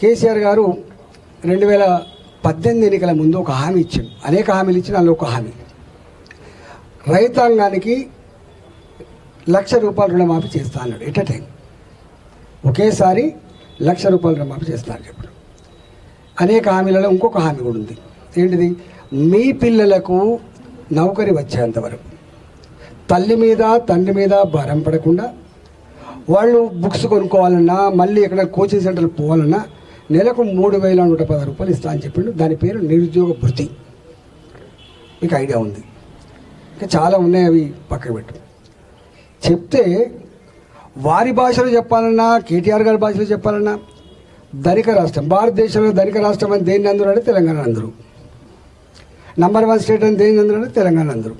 కేసీఆర్ గారు రెండు వేల పద్దెనిమిది ఎన్నికల ముందు ఒక హామీ ఇచ్చాడు. అనేక హామీలు ఇచ్చిన అందులో ఒక హామీ. రైతాంగానికి లక్ష రూపాయలు రుణమాఫీ చేస్తా అన్నాడు. ఎట్ టైం ఒకేసారి లక్ష రూపాయల రుణమాఫీ చేస్తా అని చెప్పాడు. అనేక హామీలలో ఇంకొక హామీ కూడా ఉంది. ఏంటిది? మీ పిల్లలకు నౌకరి వచ్చేంత వరకు తల్లి మీద తండ్రి మీద భారం పడకుండా వాళ్ళు బుక్స్ కొనుక్కోవాలన్నా మళ్ళీ ఎక్కడ కోచింగ్ సెంటర్కి పోవాలన్నా నెలకు మూడు వేల నూట పది రూపాయలు ఇస్తా అని చెప్పిండు. దాని పేరు నిరుద్యోగ భృతి. మీకు ఐడియా ఉంది. ఇంకా చాలా ఉన్నాయి అవి పక్కకు పెట్టు. చెప్తే వారి భాషలో చెప్పాలన్నా కేటీఆర్ గారి భాషలో చెప్పాలన్నా ధనిక రాష్ట్రం భారతదేశంలో ధనిక రాష్ట్రం అని దేన్ని అందరూ అంటే తెలంగాణ అందరూ. నంబర్ వన్ స్టేట్ అని దేని అందరూ అంటే తెలంగాణ అందరూ.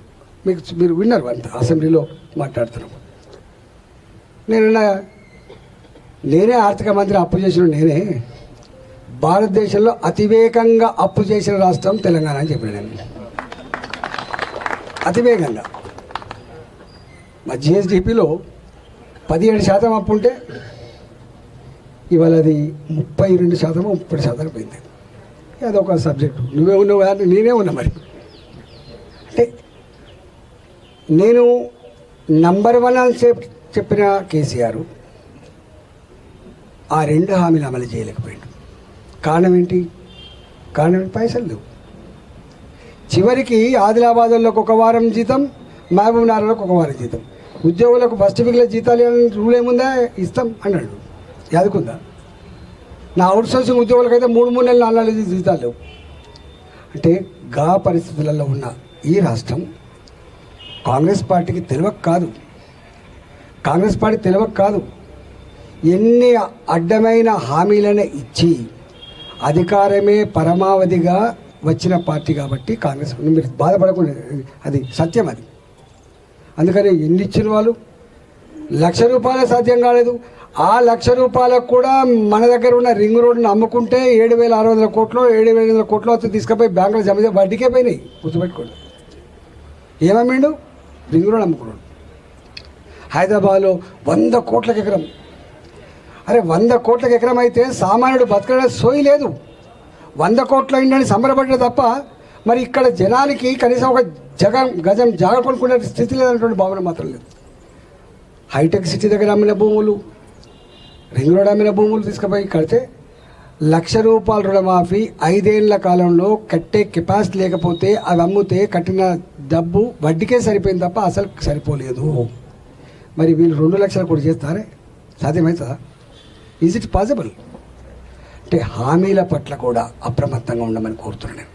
మీకు మీరు విన్నారు అంత అసెంబ్లీలో మాట్లాడుతున్నాం. నేను నేనే ఆర్థిక మంత్రి అప్పు చేసిన నేనే భారతదేశంలో అతివేగంగా అప్పు చేసిన రాష్ట్రం తెలంగాణ అని చెప్పిన నేను. అతివేగంగా. మా జిఎస్డిపిలో పదిహేడు శాతం అప్పు ఉంటే ఇవాళ అది ముప్పై రెండు శాతం ముప్పై శాతం పోయింది. అదొక సబ్జెక్టు. నువ్వే ఉన్నావు కదా నేనే ఉన్నా మరి. అంటే నేను నంబర్ వన్ అని చెప్ చెప్పిన కేసీఆర్ ఆ రెండు హామీలు అమలు చేయలేకపోయాడు. కారణం ఏంటి? కారణం ఏంటి? పైసలు లేవు. చివరికి ఆదిలాబాద్లోకి ఒక వారం జీతం మహబూబ్ నగర్లోకి ఒక వారం జీతం. ఉద్యోగులకు ఫస్ట్ వీక్లో జీతాలు రూల్ ఏముందా? ఇస్తాం అన్నాడు. యాదుకుందా? నా అవుట్ సోర్సింగ్ ఉద్యోగులకు అయితే మూడు మూడు నెలలు నాలుగు నెలలు జీతాలు లేవు. అంటే గా పరిస్థితులలో ఉన్న ఈ రాష్ట్రం కాంగ్రెస్ పార్టీకి తెలియక కాదు. కాంగ్రెస్ పార్టీ తెలియక కాదు. ఎన్ని అడ్డమైన హామీలను ఇచ్చి అధికారమే పరమావధిగా వచ్చిన పార్టీ కాబట్టి కాంగ్రెస్. మీరు బాధపడకుండా అది సత్యం అది. అందుకని ఎన్ని ఇచ్చిన వాళ్ళు? లక్ష రూపాయలు సాధ్యం కాలేదు. ఆ లక్ష రూపాయలకు కూడా మన దగ్గర ఉన్న రింగ్ రోడ్డును అమ్ముకుంటే ఏడు వేల ఆరు వందల కోట్లు ఏడు వేల వందల కోట్లు వచ్చి తీసుకుపోయి బ్యాంకులో జమ వడ్డీకే పోయినాయి గుర్తుపెట్టుకోండి. ఏమమ్మిండు? రింగ్ రోడ్ అమ్ముకున్నాడు. హైదరాబాద్లో వంద కోట్లకి ఎకరం అరే వంద కోట్లకు ఎకరం అయితే సామాన్యుడు బతకడానికి సోయి లేదు. వంద కోట్ల అయిందని సంబరపడ్డ తప్ప మరి ఇక్కడ జనానికి కనీసం ఒక జగం గజం జాగపడుకునే స్థితి లేదన్నటువంటి భావన మాత్రం లేదు. హైటెక్ సిటీ దగ్గర అమ్మిన భూములు రింగ్ రోడ్ అమ్మిన భూములు తీసుకుపోయి కడితే లక్ష రూపాయల రుణమాఫీ ఐదేళ్ళ కాలంలో కట్టే కెపాసిటీ లేకపోతే అవి అమ్మితే కట్టిన డబ్బు వడ్డీకే సరిపోయింది తప్ప అసలు సరిపోలేదు. మరి వీళ్ళు రెండు లక్షలు కూడా చేస్తారే? సాధ్యమవుతుందా ఈజ్ ఇట్ పాసిబుల్ అంటే హామీల పట్ల కూడా అప్రమత్తంగా ఉండమని కోరుతున్నాను నేను.